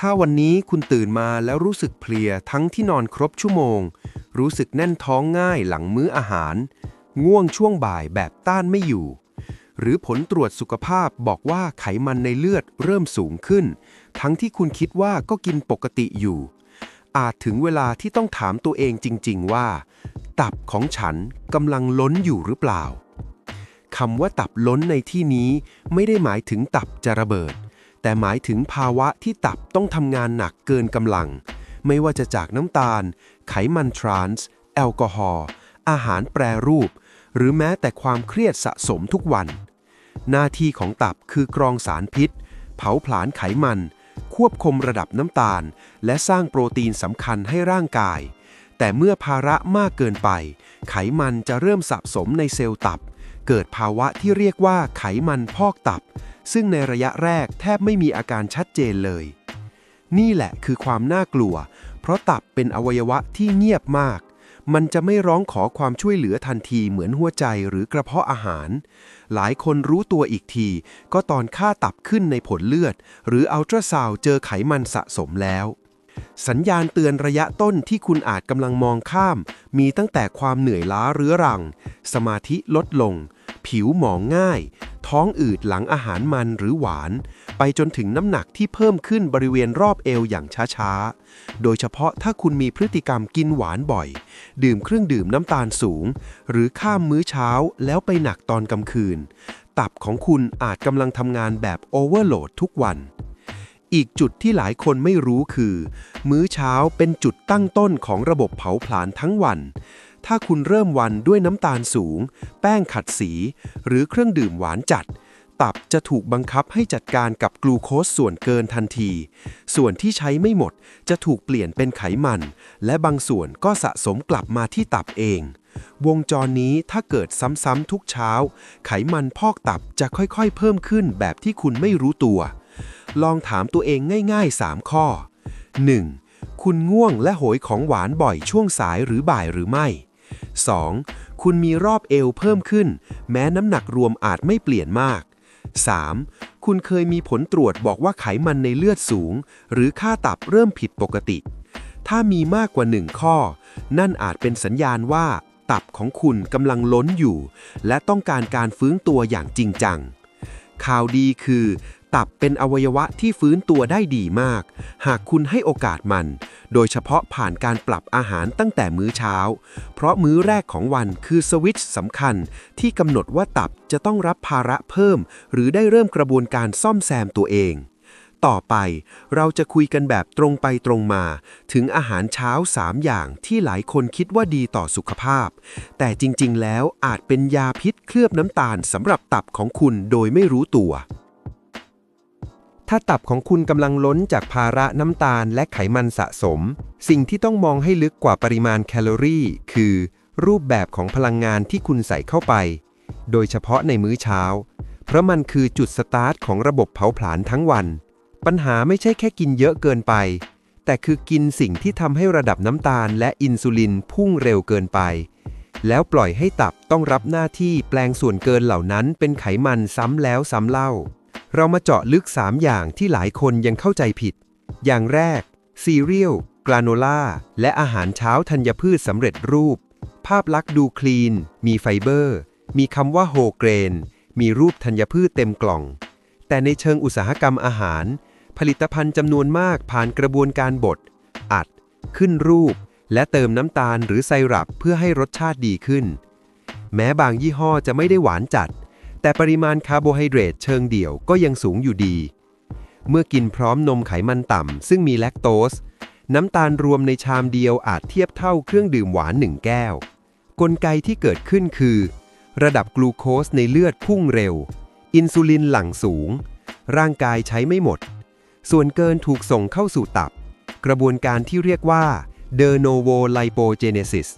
ถ้าวันนี้คุณตื่นมาแล้วรู้สึกเพลียทั้งที่นอนครบชั่วโมง รู้สึกแน่นท้องง่ายหลังมื้ออาหาร ง่วงช่วงบ่ายแบบต้านไม่อยู่ หรือผลตรวจสุขภาพบอกว่าไขมันในเลือดเริ่มสูงขึ้น ทั้งที่คุณคิดว่าก็กินปกติอยู่ อาจถึงเวลาที่ต้องถามตัวเองจริง ๆ ว่า ตับของฉันกำลังล้นอยู่หรือเปล่าคำว่าตับล้นในที่นี้ไม่ได้หมายถึงตับจะระเบิด แต่หมายถึงภาวะที่ตับต้องทำงานหนักเกินกำลัง ไม่ว่าจะจากน้ำตาล ไขมันทรานส์ แอลกอฮอล์ อาหารแปรรูป หรือแม้แต่ความเครียดสะสมทุกวัน หน้าที่ของตับคือกรองสารพิษ เผาผลาญไขมัน ควบคุมระดับน้ำตาล และสร้างโปรตีนสำคัญให้ร่างกาย แต่เมื่อภาระมากเกินไป ไขมันจะเริ่มสะสมในเซลล์ตับ เกิดภาวะที่เรียกว่าไขมันพอกตับ ซึ่งในระยะแรกแทบไม่มีอาการชัดเจนเลย นี่แหละคือความน่ากลัว เพราะตับเป็นอวัยวะที่เงียบมาก มันจะไม่ร้องขอความช่วยเหลือทันทีเหมือนหัวใจหรือกระเพาะอาหาร หลายคนรู้ตัวอีกที ก็ตอนค่าตับขึ้นในผลเลือด หรืออัลตราซาวเจอไขมันสะสมแล้วสัญญาณเตือนระยะต้นที่คุณอาจกำลังมองข้าม มีตั้งแต่ความเหนื่อยล้าเรื้อรัง สมาธิลดลง ผิวหมองง่าย ท้องอืดหลังอาหารมันหรือหวาน ไปจนถึงน้ำหนักที่เพิ่มขึ้นบริเวณรอบเอวอย่างช้าๆ โดยเฉพาะถ้าคุณมีพฤติกรรมกินหวานบ่อย ดื่มเครื่องดื่มน้ำตาลสูง หรือข้ามมื้อเช้าแล้วไปหนักตอนกลางคืน ตับของคุณอาจกำลังทำงานแบบโอเวอร์โหลดทุกวันอีกจุดที่หลายคนไม่รู้คือ มื้อเช้าเป็นจุดตั้งต้นของระบบเผาผลาญทั้งวัน ถ้าคุณเริ่มวันด้วยน้ำตาลสูง แป้งขัดสี หรือเครื่องดื่มหวานจัด ตับจะถูกบังคับให้จัดการกับกลูโคสส่วนเกินทันที ส่วนที่ใช้ไม่หมดจะถูกเปลี่ยนเป็นไขมัน และบางส่วนก็สะสมกลับมาที่ตับเอง วงจรนี้ถ้าเกิดซ้ำๆทุกเช้า ไขมันพอกตับจะค่อยๆ เพิ่มขึ้นแบบที่คุณไม่รู้ตัว ลองถามตัวเองง่ายๆ 3 ข้อ 1. คุณง่วงและโหยของหวานบ่อยช่วงสายหรือบ่ายหรือไม่ 2. คุณมีรอบเอวเพิ่มขึ้น แม้น้ำหนักรวมอาจไม่เปลี่ยนมาก 3. คุณเคยมีผลตรวจบอกว่าไขมันในเลือดสูง หรือค่าตับเริ่มผิดปกติ ถ้ามีมากกว่า1ข้อ นั่นอาจเป็นสัญญาณว่า ตับของคุณกำลังล้นอยู่ และต้องการการฟื้นตัวอย่างจริงจัง ข่าวดีคือ ตับเป็นอวัยวะที่ฟื้นตัวได้ดีมาก หากคุณให้โอกาสมัน โดยเฉพาะผ่านการปรับอาหารตั้งแต่มื้อเช้า เพราะมื้อแรกของวันคือสวิตช์สำคัญ ที่กำหนดว่าตับจะต้องรับภาระเพิ่ม หรือได้เริ่มกระบวนการซ่อมแซมตัวเองต่อไปเราจะคุยกันแบบตรงไปตรงมา ถึงอาหารเช้า 3 อย่างที่หลายคนคิดว่าดีต่อสุขภาพ แต่จริงๆ แล้วอาจเป็นยาพิษเคลือบน้ำตาลสำหรับตับของคุณโดยไม่รู้ตัว ถ้าตับของคุณกำลังล้นจากภาระน้ำตาลและไขมันสะสม สิ่งที่ต้องมองให้ลึกกว่าปริมาณแคลอรี่ คือ รูปแบบของพลังงานที่คุณใส่เข้าไป โดยเฉพาะในมื้อเช้า เพราะมันคือจุดสตาร์ทของระบบเผาผลาญทั้งวัน ปัญหาไม่ใช่แค่กินเยอะเกินไป แต่คือกินสิ่งที่ทำให้ระดับน้ำตาลและอินซูลินพุ่งเร็วเกินไป แล้วปล่อยให้ตับต้องรับหน้าที่แปลงส่วนเกินเหล่านั้นเป็นไขมันซ้ำแล้วซ้ำเล่า เรามาเจาะลึก 3 อย่างที่หลายคนยังเข้าใจผิด อย่างแรก ซีเรียลกราโนล่า และอาหารเช้าธัญพืชสำเร็จรูป ภาพลักษณ์ดูคลีน มีไฟเบอร์ มีคำว่าโฮเกรน มีรูปธัญพืชเต็มกล่อง แต่ในเชิงอุตสาหกรรมอาหาร ผลิตภัณฑ์จำนวนมากผ่านกระบวนการบด อัด ขึ้นรูป และเติมน้ำตาลหรือไซรัปเพื่อให้รสชาติดีขึ้น แม้บางยี่ห้อจะไม่ได้หวานจัด แต่ปริมาณคาร์โบไฮเดรตเชิงเดี่ยวก็ยังสูงอยู่ดี เมื่อกินพร้อมนมไขมันต่ำ ซึ่งมีแลคโตส น้ำตาลรวมในชามเดียวอาจเทียบเท่าเครื่องดื่มหวานหนึ่งแก้ว กลไกที่เกิดขึ้นคือ ระดับกลูโคสในเลือดพุ่งเร็ว อินซูลินหลั่งสูง ร่างกายใช้ไม่หมด ส่วนเกินถูกส่งเข้าสู่ตับ กระบวนการที่เรียกว่า de novo lipogenesis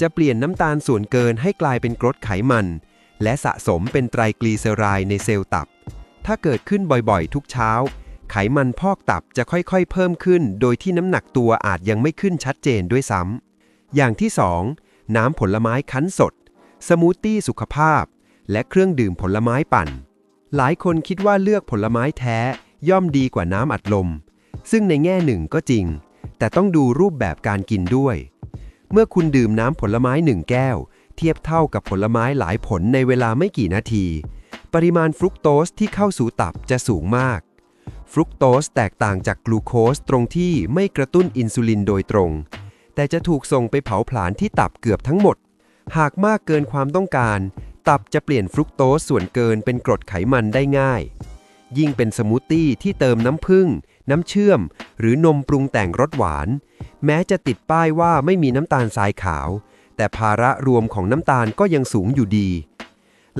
จะเปลี่ยนน้ำตาลส่วนเกินให้กลายเป็นกรดไขมัน และสะสมเป็นไตรกลีเซอไรด์ในเซลล์ตับ ถ้าเกิดขึ้นบ่อยๆ ทุกเช้า ไขมันพอกตับจะค่อยๆ เพิ่มขึ้น โดยที่น้ำหนักตัวอาจยังไม่ขึ้นชัดเจนด้วยซ้ำ อย่างที่ 2 น้ำผลไม้คั้นสด สมูทตี้สุขภาพ และเครื่องดื่มผลไม้ปั่น หลายคนคิดว่าเลือกผลไม้แท้ ย่อมดีกว่าน้ำอัดลม ซึ่งในแง่หนึ่งก็จริง แต่ต้องดูรูปแบบการกินด้วย เมื่อคุณดื่มน้ำผลไม้หนึ่งแก้ว เทียบเท่ากับผลไม้หลายผลในเวลาไม่กี่นาที ปริมาณฟรุกโตสที่เข้าสู่ตับจะสูงมาก ฟรุกโตสแตกต่างจากกลูโคสตรงที่ไม่กระตุ้นอินซูลินโดยตรง แต่จะถูกส่งไปเผาผลาญที่ตับเกือบทั้งหมด หากมากเกินความต้องการ ตับจะเปลี่ยนฟรุกโตสส่วนเกินเป็นกรดไขมันได้ง่าย ยิ่งเป็นสมูทตี้ที่เติมน้ำผึ้งน้ำเชื่อม หรือนมปรุงแต่งรสหวาน แม้จะติดป้ายว่าไม่มีน้ำตาลทรายขาว แต่ภาระรวมของน้ำตาลก็ยังสูงอยู่ดี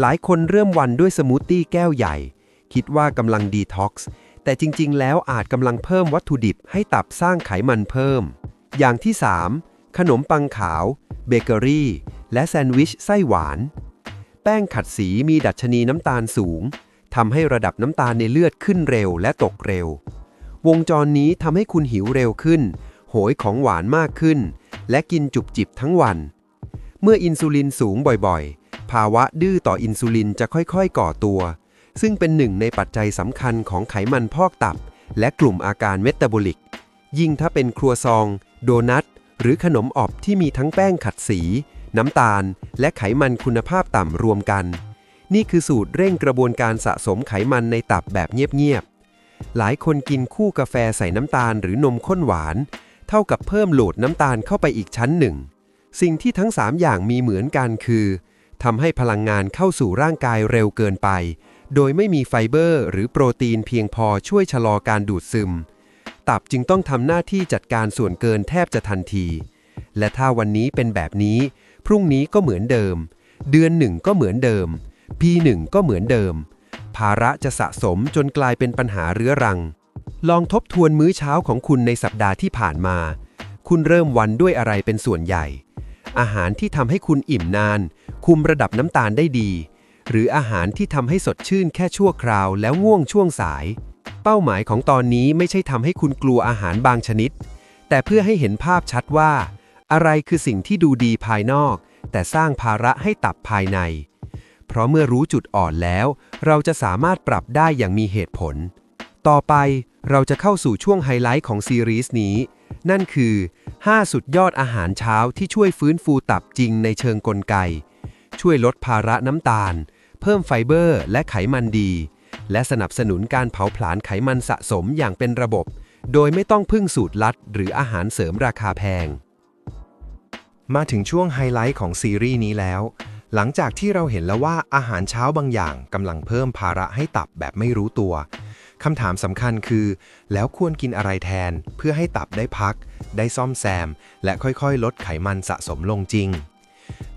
หลายคนเริ่มวันด้วยสมูทตี้แก้วใหญ่ คิดว่ากำลังดีท็อกซ์ แต่จริงๆ แล้วอาจกำลังเพิ่มวัตถุดิบให้ตับสร้างไขมันเพิ่ม อย่างที่ 3 ขนมปังขาว เบเกอรี่ และแซนด์วิชไส้หวาน แป้งขัดสีมีดัชนีน้ำตาลสูงทำให้ระดับน้ำตาลในเลือดขึ้นเร็วและตกเร็ว วงจรนี้ทำให้คุณหิวเร็วขึ้น โหยของหวานมากขึ้น และกินจุบจิบทั้งวัน เมื่ออินซูลินสูงบ่อยๆ ภาวะดื้อต่ออินซูลินจะค่อยๆ ก่อตัว ซึ่งเป็นหนึ่งในปัจจัยสำคัญของไขมันพอกตับ และกลุ่มอาการเมตาบอลิก ยิ่งถ้าเป็นครัวซอง โดนัท หรือขนมอบที่มีทั้งแป้งขัดสี น้ำตาล และไขมันคุณภาพต่ำรวมกัน นี่คือสูตรเร่งกระบวนการสะสมไขมันในตับแบบเงียบๆ หลายคนกินคู่กาแฟใส่น้ำตาลหรือนมข้นหวาน เท่ากับเพิ่มโหลดน้ำตาลเข้าไปอีกชั้นหนึ่ง สิ่งที่ทั้ง 3 อย่างมีเหมือนกันคือทำให้พลังงานเข้าสู่ร่างกายเร็วเกินไป โดยไม่มีไฟเบอร์ หรือโปรตีนเพียงพอช่วยชะลอการดูดซึม ตับจึงต้องทำหน้าที่จัดการส่วนเกินแทบจะทันที และถ้าวันนี้เป็นแบบนี้ พรุ่งนี้ก็เหมือนเดิม เดือนหนึ่งก็เหมือนเดิม ปีหนึ่งก็เหมือนเดิม ภาระจะสะสมจนกลายเป็นปัญหาเรื้อรัง ลองทบทวนมื้อเช้าของคุณในสัปดาห์ที่ผ่านมา คุณเริ่มวันด้วยอะไรเป็นส่วนใหญ่ อาหารที่ทำให้คุณอิ่มนาน คุมระดับน้ำตาลได้ดี หรืออาหารที่ทำให้สดชื่นแค่ชั่วคราวแล้วง่วงช่วงสาย เป้าหมายของตอนนี้ไม่ใช่ทำให้คุณกลัวอาหารบางชนิด แต่เพื่อให้เห็นภาพชัดว่า อะไรคือสิ่งที่ดูดีภายนอก แต่สร้างภาระให้ตับภายใน เพราะเมื่อรู้จุดอ่อนแล้ว เราจะสามารถปรับได้อย่างมีเหตุผล ต่อไปเราจะเข้าสู่ช่วงไฮไลท์ของซีรีส์นี้ นั่นคือ 5 สุดยอดอาหารเช้าที่ช่วยฟื้นฟูตับจริงในเชิงกลไก ช่วยลดภาระน้ำตาล เพิ่มไฟเบอร์และไขมันดี และสนับสนุนการเผาผลาญไขมันสะสมอย่างเป็นระบบ โดยไม่ต้องพึ่งสูตรลัด หรืออาหารเสริมราคาแพง มาถึงช่วงไฮไลท์ของซีรีส์นี้แล้ว หลังจากที่เราเห็นแล้วว่าอาหารเช้าบางอย่างกำลังเพิ่มภาระให้ตับแบบไม่รู้ตัว คำถามสำคัญคือ แล้วควรกินอะไรแทนเพื่อให้ตับได้พัก ได้ซ่อมแซม และค่อยๆ ลดไขมันสะสมลงจริง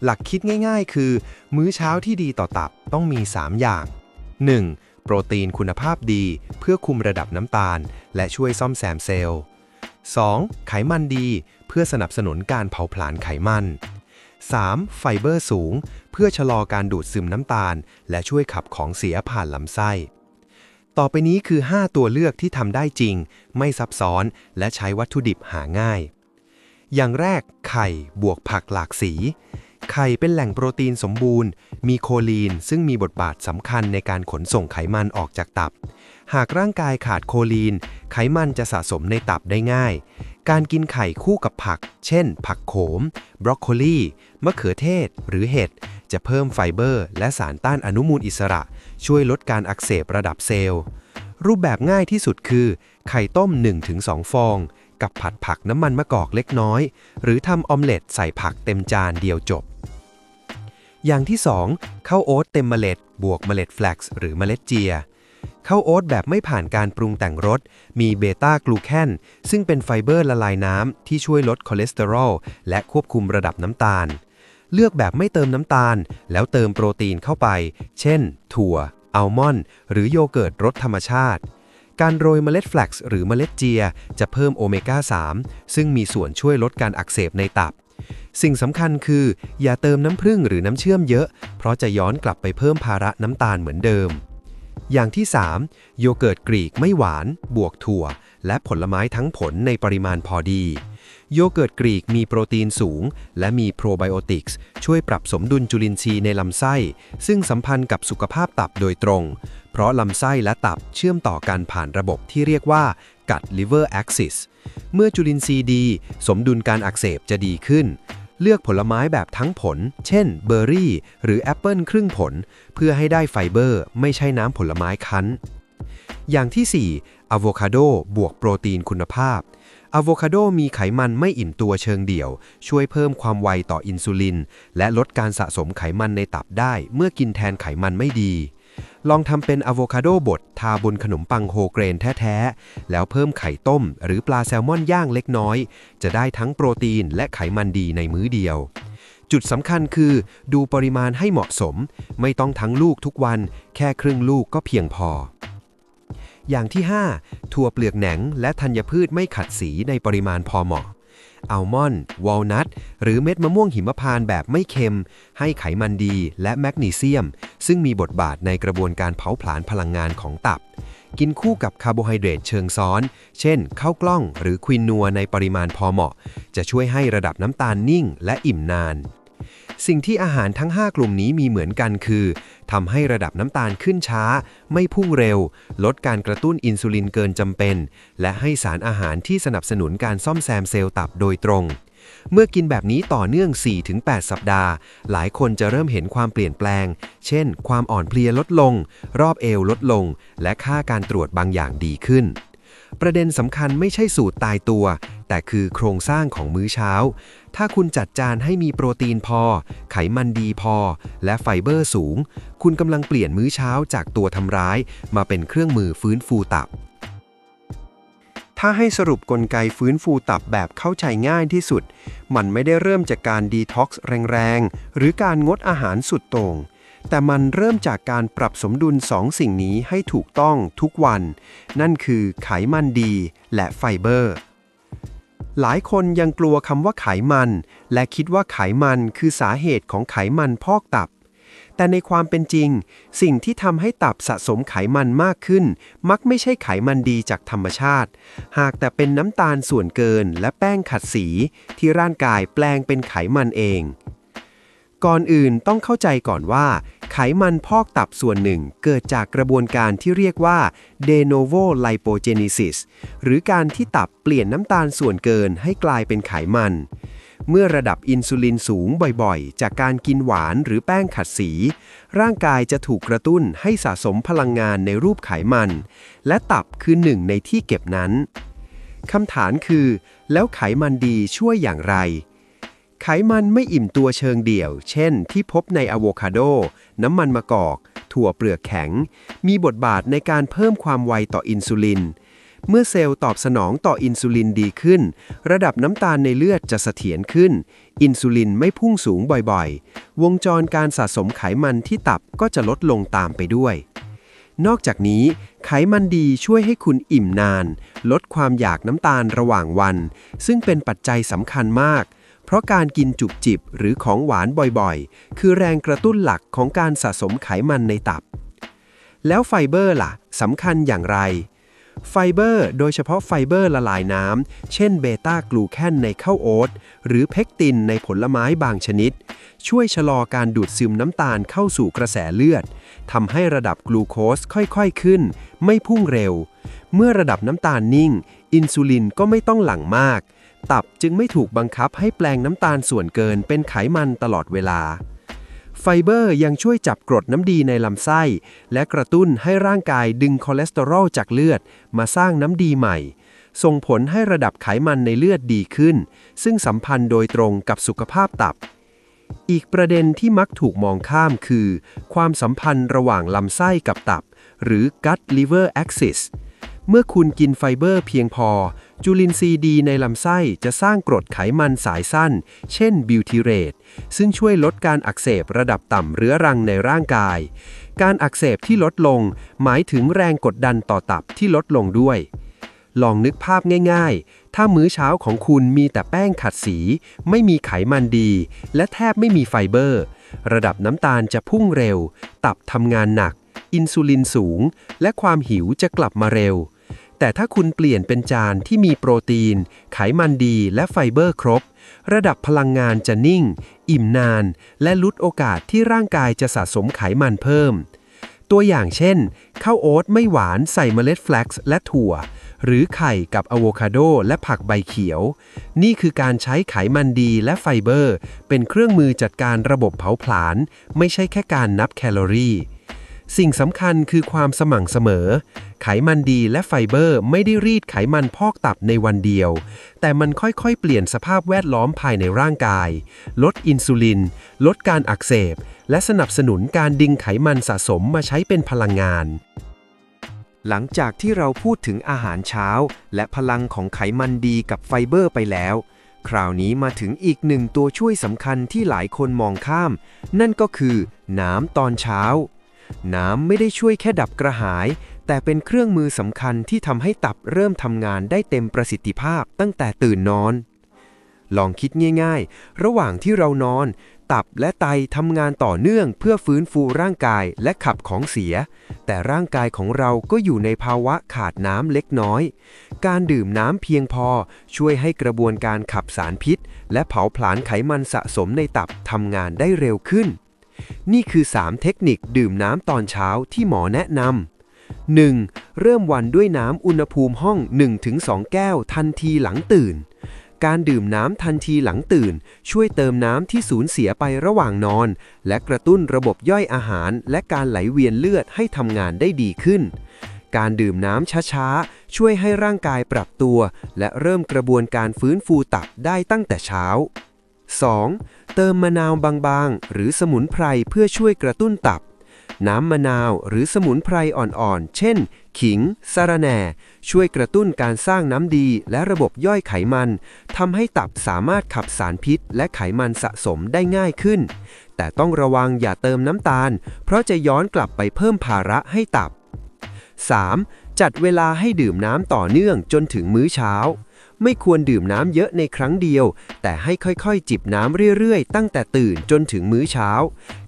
หลักคิดง่าย ๆ คือ มื้อเช้าที่ดีต่อตับต้องมี 3 อย่าง 1. โปรตีนคุณภาพดี เพื่อคุมระดับน้ำตาล และช่วยซ่อมแซมเซลล์ 2. ไขมันดีเพื่อสนับสนุนการเผาผลาญไขมัน 3. ไฟเบอร์สูง เพื่อชะลอการดูดซึมน้ำตาล และช่วยขับของเสียผ่านลำไส้ ต่อไปนี้คือ 5 ตัวเลือกที่ทำได้จริง ไม่ซับซ้อนและใช้วัตถุดิบหาง่าย อย่างแรกไข่บวกผักหลากสี ไข่เป็นแหล่งโปรตีนสมบูรณ์ มีโคลีน ซึ่งมีบทบาทสำคัญในการขนส่งไขมันออกจากตับ หากร่างกายขาดโคลีน ไขมันจะสะสมในตับได้ง่าย การกินไข่คู่กับผัก เช่น ผักโขม บรอกโคลีมะเขือเทศ หรือเห็ด จะเพิ่มไฟเบอร์ และสารต้านอนุมูลอิสระ ช่วยลดการอักเสบระดับเซลล์ รูปแบบง่ายที่สุดคือ ไข่ต้ม 1-2 ฟอง กับผัดผักน้ำมันมะกอกเล็กน้อย หรือทำออมเล็ตใส่ผักเต็มจานเดียวจบ อย่างที่ 2 ข้าวโอ๊ตเต็มเมล็ด บวกเมล็ดแฟลกซ์หรือเมล็ดเจียข้าวโอ๊ตแบบไม่ผ่านการปรุงแต่งรส มีเบต้ากลูแคนซึ่งเป็นไฟเบอร์ละลายน้ำที่ช่วยลดคอเลสเตอรอลและควบคุมระดับน้ำตาล เลือกแบบไม่เติมน้ำตาล แล้วเติมโปรตีนเข้าไป เช่น ถั่ว อัลมอนด์ หรือโยเกิร์ตรสธรรมชาติ การโรยเมล็ดแฟลกซ์หรือเมล็ดเจีย จะเพิ่มโอเมก้า 3 ซึ่งมีส่วนช่วยลดการอักเสบในตับ สิ่งสำคัญคือ อย่าเติมน้ำผึ้งหรือน้ำเชื่อมเยอะ เพราะจะย้อนกลับไปเพิ่มภาระน้ำตาลเหมือนเดิม อย่างที่ 3 โยเกิร์ตกรีกไม่หวาน บวกถั่ว และผลไม้ทั้งผลในปริมาณพอดี โยเกิร์ตกรีกมีโปรตีนสูง และมีโปรไบโอติกส์ช่วยปรับสมดุลจุลินทรีย์ในลำไส้ ซึ่งสัมพันธ์กับสุขภาพตับโดยตรง เพราะลำไส้และตับเชื่อมต่อกันผ่านระบบที่เรียกว่า gut liver axis เมื่อจุลินทรีย์ดี สมดุลการอักเสบจะดีขึ้นเลือกผลไม้แบบทั้งผล เช่น เบอร์รี่ หรือแอปเปิลครึ่งผล เพื่อให้ได้ไฟเบอร์ ไม่ใช่น้ำผลไม้คั้น อย่างที่ 4อะโวคาโดบวกโปรตีนคุณภาพ อะโวคาโดมีไขมันไม่อิ่มตัวเชิงเดี่ยว ช่วยเพิ่มความไวต่ออินซูลิน และลดการสะสมไขมันในตับได้ เมื่อกินแทนไขมันไม่ดี ลองทำเป็นอะโวคาโดบดทาบนขนมปังโฮเกรนแท้ ๆ แล้วเพิ่มไข่ต้ม หรือปลาแซลมอนย่างเล็กน้อย จะได้ทั้งโปรตีนและไขมันดีในมื้อเดียวจุดสำคัญคือ ดูปริมาณให้เหมาะสม ไม่ต้องทั้งลูกทุกวัน แค่ครึ่งลูกก็เพียงพอ อย่างที่ 5 ถั่วเปลือกแหนงและธัญพืชไม่ขัดสีในปริมาณพอเหมาะอัลมอนด์วอลนัทหรือเม็ดมะม่วงหิมพานต์แบบไม่เค็ม ให้ไขมันดีและแมกนีเซียม ซึ่งมีบทบาทในกระบวนการเผาผลาญพลังงานของตับ กินคู่กับคาร์โบไฮเดรตเชิงซ้อน เช่นข้าวกล้องหรือควินนัวในปริมาณพอเหมาะ จะช่วยให้ระดับน้ำตาลนิ่งและอิ่มนาน สิ่งที่อาหารทั้ง 5 กลุ่มนี้มีเหมือนกันคือทำให้ระดับน้ำตาลขึ้นช้า ไม่พุ่งเร็ว ลดการกระตุ้นอินซูลินเกินจำเป็น และให้สารอาหารที่สนับสนุนการซ่อมแซมเซลล์ตับโดยตรง เมื่อกินแบบนี้ต่อเนื่อง 4-8 สัปดาห์ หลายคนจะเริ่มเห็นความเปลี่ยนแปลง เช่น ความอ่อนเพลียลดลง รอบเอวลดลง และค่าการตรวจบางอย่างดีขึ้น ประเด็นสำคัญไม่ใช่สูตรตายตัว แต่คือโครงสร้างของมื้อเช้า ถ้าคุณจัดจานให้มีโปรตีนพอ ไขมันดีพอ และไฟเบอร์สูง คุณกำลังเปลี่ยนมื้อเช้าจากตัวทำร้าย มาเป็นเครื่องมือฟื้นฟูตับ ถ้าให้สรุปกลไกฟื้นฟูตับแบบเข้าใจง่ายที่สุด มันไม่ได้เริ่มจากการดีท็อกซ์แรงๆ หรือการงดอาหารสุดโต่ง แต่มันเริ่มจากการปรับสมดุลสองสิ่งนี้ให้ถูกต้องทุกวัน นั่นคือไขมันดีและไฟเบอร์ หลายคนยังกลัวคำว่าไขมัน และคิดว่าไขมันคือสาเหตุของไขมันพอกตับ แต่ในความเป็นจริง สิ่งที่ทำให้ตับสะสมไขมันมากขึ้น มักไม่ใช่ไขมันดีจากธรรมชาติ หากแต่เป็นน้ำตาลส่วนเกินและแป้งขัดสี ที่ร่างกายแปลงเป็นไขมันเอง ก่อนอื่นต้องเข้าใจก่อนว่า ไขมันพอกตับส่วนหนึ่งเกิดจากกระบวนการที่เรียกว่า de novo lipogenesis หรือการที่ตับเปลี่ยนน้ำตาลส่วนเกินให้กลายเป็นไขมัน เมื่อระดับอินซูลินสูงบ่อยๆ จากการกินหวานหรือแป้งขัดสี ร่างกายจะถูกกระตุ้นให้สะสมพลังงานในรูปไขมัน และตับคือหนึ่งในที่เก็บนั้น คำถามคือ แล้วไขมันดีช่วยอย่างไร ไขมันไม่อิ่มตัวเชิงเดี่ยว เช่น ที่พบในอะโวคาโด น้ำมันมะกอก ถั่วเปลือกแข็ง มีบทบาทในการเพิ่มความไวต่ออินซูลิน เมื่อเซลล์ตอบสนองต่ออินซูลินดีขึ้น ระดับน้ำตาลในเลือดจะเสถียรขึ้น อินซูลินไม่พุ่งสูงบ่อยๆ วงจรการสะสมไขมันที่ตับก็จะลดลงตามไปด้วย นอกจากนี้ ไขมันดีช่วยให้คุณอิ่มนาน ลดความอยากน้ำตาลระหว่างวัน ซึ่งเป็นปัจจัยสำคัญมาก เพราะการกินจุบจิบหรือของหวานบ่อยๆ คือแรงกระตุ้นหลักของการสะสมไขมันในตับ แล้วไฟเบอร์ล่ะสำคัญอย่างไร ไฟเบอร์ โดยเฉพาะไฟเบอร์ละลายน้ำ เช่นเบต้ากลูแคนในข้าวโอ๊ตหรือเพกตินในผลไม้บางชนิด ช่วยชะลอการดูดซึมน้ำตาลเข้าสู่กระแสเลือดทำให้ระดับกลูโคสค่อยๆขึ้น ไม่พุ่งเร็ว เมื่อระดับน้ำตาลนิ่ง อินซูลินก็ไม่ต้องหลั่งมาก ตับจึงไม่ถูกบังคับให้แปลงน้ำตาลส่วนเกินเป็นไขมันตลอดเวลา ไฟเบอร์ยังช่วยจับกรดน้ำดีในลำไส้ และกระตุ้นให้ร่างกายดึงคอเลสเตอรอลจากเลือด มาสร้างน้ำดีใหม่ ส่งผลให้ระดับไขมันในเลือดดีขึ้น ซึ่งสัมพันธ์โดยตรงกับสุขภาพตับอีกประเด็นที่มักถูกมองข้ามคือ ความสัมพันธ์ระหว่างลำไส้กับตับ หรือ gut liver axis เมื่อคุณกินไฟเบอร์เพียงพอ จุลินทรีย์ดีในลำไส้จะสร้างกรดไขมันสายสั้น เช่นบิวทีเรต ซึ่งช่วยลดการอักเสบระดับต่ำเรื้อรังในร่างกาย การอักเสบที่ลดลง หมายถึงแรงกดดันต่อตับที่ลดลงด้วย ลองนึกภาพง่าย ๆ ถ้ามื้อเช้าของคุณมีแต่แป้งขัดสี ไม่มีไขมันดี และแทบไม่มีไฟเบอร์ ระดับน้ำตาลจะพุ่งเร็ว ตับทำงานหนัก อินซูลินสูง และความหิวจะกลับมาเร็ว แต่ถ้าคุณเปลี่ยนเป็นจานที่มีโปรตีน ไขมันดีและไฟเบอร์ครบ ระดับพลังงานจะนิ่ง อิ่มนาน และลดโอกาสที่ร่างกายจะสะสมไขมันเพิ่ม ตัวอย่างเช่น ข้าวโอ๊ตไม่หวานใส่เมล็ดแฟลกซ์และถั่ว หรือไข่กับอะโวคาโดและผักใบเขียว นี่คือการใช้ไขมันดีและไฟเบอร์ เป็นเครื่องมือจัดการระบบเผาผลาญ ไม่ใช่แค่การนับแคลอรี่ สิ่งสำคัญคือความสม่ำเสมอ ไขมันดีและไฟเบอร์ไม่ได้รีดไขมันพอกตับในวันเดียว แต่มันค่อยๆ เปลี่ยนสภาพแวดล้อมภายในร่างกาย ลดอินซูลิน ลดการอักเสบ และสนับสนุนการดึงไขมันสะสมมาใช้เป็นพลังงาน หลังจากที่เราพูดถึงอาหารเช้า และพลังของไขมันดีกับไฟเบอร์ไปแล้วคราวนี้มาถึงอีกหนึ่งตัวช่วยสำคัญที่หลายคนมองข้าม นั่นก็คือน้ำตอนเช้า น้ำไม่ได้ช่วยแค่ดับกระหาย แต่เป็นเครื่องมือสำคัญที่ทำให้ตับเริ่มทำงานได้เต็มประสิทธิภาพตั้งแต่ตื่นนอน ลองคิดง่ายๆ ระหว่างที่เรานอน ตับและไตทำงานต่อเนื่องเพื่อฟื้นฟูร่างกายและขับของเสีย แต่ร่างกายของเราก็อยู่ในภาวะขาดน้ำเล็กน้อย การดื่มน้ำเพียงพอช่วยให้กระบวนการขับสารพิษ และเผาผลาญไขมันสะสมในตับทำงานได้เร็วขึ้น นี่คือ 3 เทคนิคดื่มน้ำตอนเช้าที่หมอแนะนำ 1. เริ่มวันด้วยน้ำอุณหภูมิห้อง 1-2 แก้วทันทีหลังตื่น การดื่มน้ำทันทีหลังตื่น ช่วยเติมน้ำที่สูญเสียไประหว่างนอน และกระตุ้นระบบย่อยอาหาร และการไหลเวียนเลือดให้ทำงานได้ดีขึ้น การดื่มน้ำช้าๆ ช่วยให้ร่างกายปรับตัว และเริ่มกระบวนการฟื้นฟูตับได้ตั้งแต่เช้า 2. เติมมะนาวบางๆ หรือสมุนไพรเพื่อช่วยกระตุ้นตับ น้ำมะนาวหรือสมุนไพรอ่อนๆ เช่น ขิงสะระแหน่ ช่วยกระตุ้นการสร้างน้ำดีและระบบย่อยไขมันทำให้ตับสามารถขับสารพิษและไขมันสะสมได้ง่ายขึ้น แต่ต้องระวังอย่าเติมน้ำตาล เพราะจะย้อนกลับไปเพิ่มภาระให้ตับ 3. จัดเวลาให้ดื่มน้ำต่อเนื่องจนถึงมื้อเช้า ไม่ควรดื่มน้ำเยอะในครั้งเดียว แต่ให้ค่อยๆ จิบน้ำเรื่อยๆ ตั้งแต่ตื่นจนถึงมื้อเช้า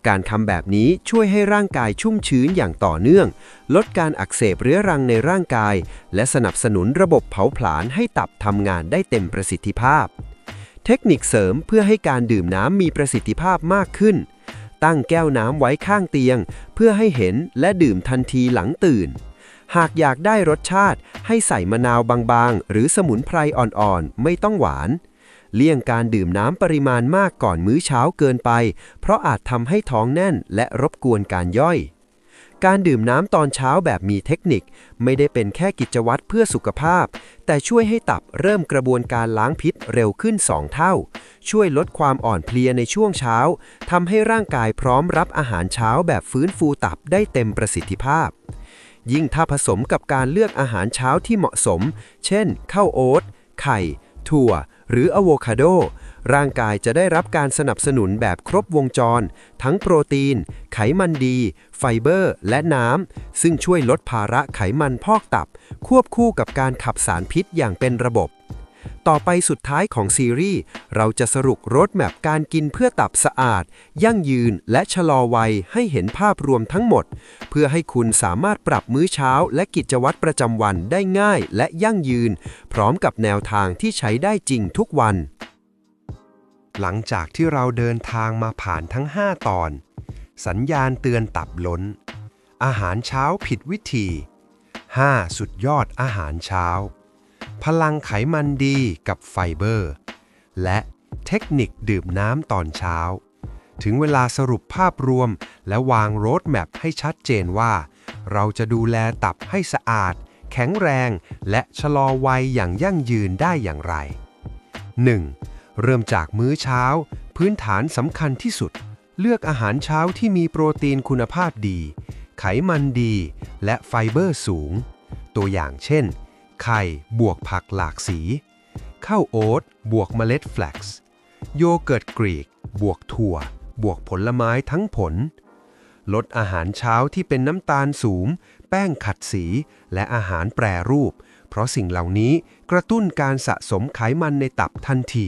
การทำแบบนี้ช่วยให้ร่างกายชุ่มชื้นอย่างต่อเนื่อง ลดการอักเสบเรื้อรังในร่างกาย และสนับสนุนระบบเผาผลาญให้ตับทำงานได้เต็มประสิทธิภาพ เทคนิคเสริมเพื่อให้การดื่มน้ำมีประสิทธิภาพมากขึ้น ตั้งแก้วน้ำไว้ข้างเตียง เพื่อให้เห็นและดื่มทันทีหลังตื่น หากอยากได้รสชาติ ให้ใส่มะนาวบางๆ หรือสมุนไพรอ่อนๆ ไม่ต้องหวาน เลี่ยงการดื่มน้ำปริมาณมากก่อนมื้อเช้าเกินไป เพราะอาจทำให้ท้องแน่นและรบกวนการย่อย การดื่มน้ำตอนเช้าแบบมีเทคนิค ไม่ได้เป็นแค่กิจวัตรเพื่อสุขภาพ แต่ช่วยให้ตับเริ่มกระบวนการล้างพิษเร็วขึ้น2เท่า ช่วยลดความอ่อนเพลียในช่วงเช้าทำให้ร่างกายพร้อมรับอาหารเช้าแบบฟื้นฟูตับได้เต็มประสิทธิภาพ ยิ่งถ้าผสมกับการเลือกอาหารเช้าที่เหมาะสม เช่น ข้าวโอ๊ต ไข่ ถั่ว หรืออะโวคาโด ร่างกายจะได้รับการสนับสนุนแบบครบวงจร ทั้งโปรตีน ไขมันดี ไฟเบอร์ และน้ำ ซึ่งช่วยลดภาระไขมันพอกตับ ควบคู่กับการขับสารพิษอย่างเป็นระบบ ต่อไปสุดท้ายของซีรีส์เราจะสรุปรถแมพการกินเพื่อตับสะอาด ยั่งยืนและชะลอวัยให้เห็นภาพรวมทั้งหมด เพื่อให้คุณสามารถปรับมื้อเช้า และกิจวัตรประจำวันได้ง่ายและยั่งยืน พร้อมกับแนวทางที่ใช้ได้จริงทุกวัน หลังจากที่เราเดินทางมาผ่านทั้ง 5 ตอน สัญญาณเตือนตับล้น อาหารเช้าผิดวิธี 5 สุดยอดอาหารเช้า พลังไขมันดีกับไฟเบอร์ และเทคนิคดื่มน้ำตอนเช้า ถึงเวลาสรุปภาพรวมและวางโรดแมพให้ชัดเจนว่า เราจะดูแลตับให้สะอาด แข็งแรง และชะลอวัยอย่างยั่งยืนได้อย่างไร 1. เริ่มจากมื้อเช้า พื้นฐานสำคัญที่สุด เลือกอาหารเช้าที่มีโปรตีนคุณภาพดี ไขมันดี และไฟเบอร์สูง ตัวอย่างเช่น ไข่บวกผักหลากสี ข้าวโอ๊ตบวกเมล็ดแฟลกซ์ โยเกิร์ตกรีก บวกถั่ว บวกผลไม้ทั้งผล ลดอาหารเช้าที่เป็นน้ำตาลสูง แป้งขัดสี และอาหารแปรรูป เพราะสิ่งเหล่านี้กระตุ้นการสะสมไขมันในตับทันที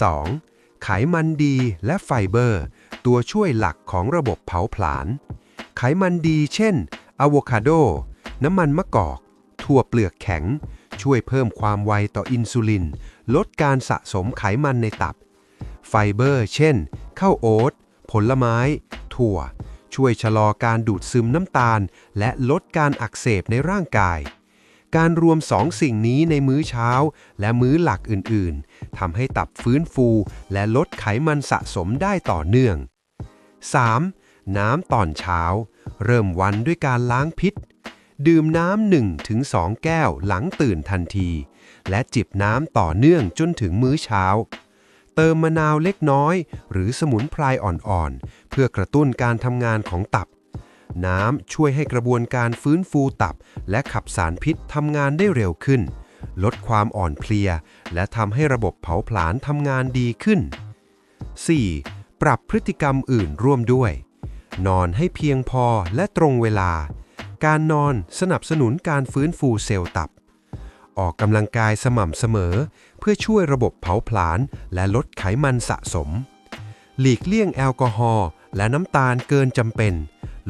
2. ไขมันดีและไฟเบอร์ ตัวช่วยหลักของระบบเผาผลาญ ไขมันดีเช่นอะโวคาโด น้ำมันมะกอก ถั่วเปลือกแข็ง ช่วยเพิ่มความไวต่ออินซูลิน ลดการสะสมไขมันในตับ ไฟเบอร์ เช่น ข้าวโอ๊ต ผลไม้ ถั่ว ช่วยชะลอการดูดซึมน้ำตาล และลดการอักเสบในร่างกาย การรวมสองสิ่งนี้ในมื้อเช้า และมื้อหลักอื่น ๆ ทำให้ตับฟื้นฟู และลดไขมันสะสมได้ต่อเนื่อง 3. น้ำตอนเช้า เริ่มวันด้วยการล้างพิษ ดื่มน้ำ1ถึง2แก้วหลังตื่นทันที และจิบน้ำต่อเนื่องจนถึงมื้อเช้า เติมมะนาวเล็กน้อย หรือสมุนไพรอ่อนๆ เพื่อกระตุ้นการทำงานของตับ น้ำช่วยให้กระบวนการฟื้นฟูตับ และขับสารพิษทำงานได้เร็วขึ้น ลดความอ่อนเพลีย และทำให้ระบบเผาผลาญทำงานดีขึ้น 4. ปรับพฤติกรรมอื่นร่วมด้วย นอนให้เพียงพอและตรงเวลา การนอนสนับสนุนการฟื้นฟูเซลล์ตับ ออกกำลังกายสม่ำเสมอ เพื่อช่วยระบบเผาผลาญและลดไขมันสะสม หลีกเลี่ยงแอลกอฮอล์และน้ำตาลเกินจำเป็น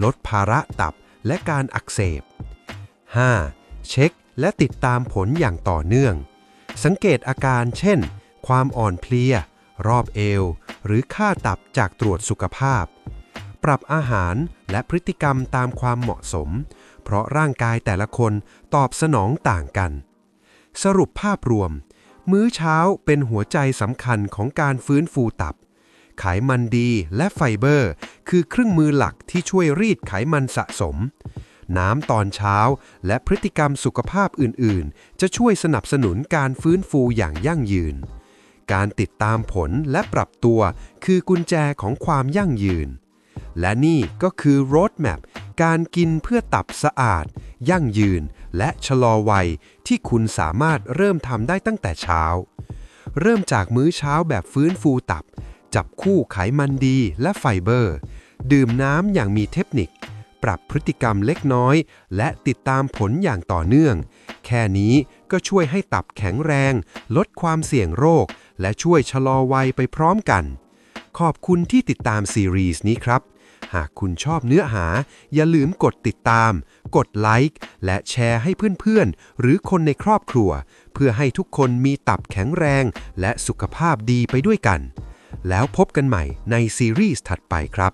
ลดภาระตับและการอักเสบ 5. เช็คและติดตามผลอย่างต่อเนื่อง สังเกตอาการเช่น ความอ่อนเพลีย รอบเอว หรือค่าตับจากตรวจสุขภาพ ปรับอาหารและพฤติกรรมตามความเหมาะสม เพราะร่างกายแต่ละคนตอบสนองต่างกัน สรุปภาพรวม มื้อเช้าเป็นหัวใจสำคัญของการฟื้นฟูตับ ไขมันดีและไฟเบอร์ คือเครื่องมือหลักที่ช่วยรีดไขมันสะสม น้ำตอนเช้าและพฤติกรรมสุขภาพอื่นๆ จะช่วยสนับสนุนการฟื้นฟูอย่างยั่งยืน การติดตามผลและปรับตัวคือกุญแจของความยั่งยืน และนี่ก็คือ Roadmap การกินเพื่อตับสะอาด ยั่งยืน และชะลอวัย ที่คุณสามารถเริ่มทำได้ตั้งแต่เช้า เริ่มจากมื้อเช้าแบบฟื้นฟูตับ จับคู่ไขมันดีและไฟเบอร์ ดื่มน้ำอย่างมีเทคนิค ปรับพฤติกรรมเล็กน้อย และติดตามผลอย่างต่อเนื่อง แค่นี้ก็ช่วยให้ตับแข็งแรง ลดความเสี่ยงโรค และช่วยชะลอวัยไปพร้อมกัน ขอบคุณที่ติดตามซีรีส์นี้ครับ หากคุณชอบเนื้อหา อย่าลืมกดติดตาม กดไลค์และแชร์ให้เพื่อนๆ หรือคนในครอบครัว เพื่อให้ทุกคนมีตับแข็งแรง และสุขภาพดีไปด้วยกัน แล้วพบกันใหม่ในซีรีส์ถัดไปครับ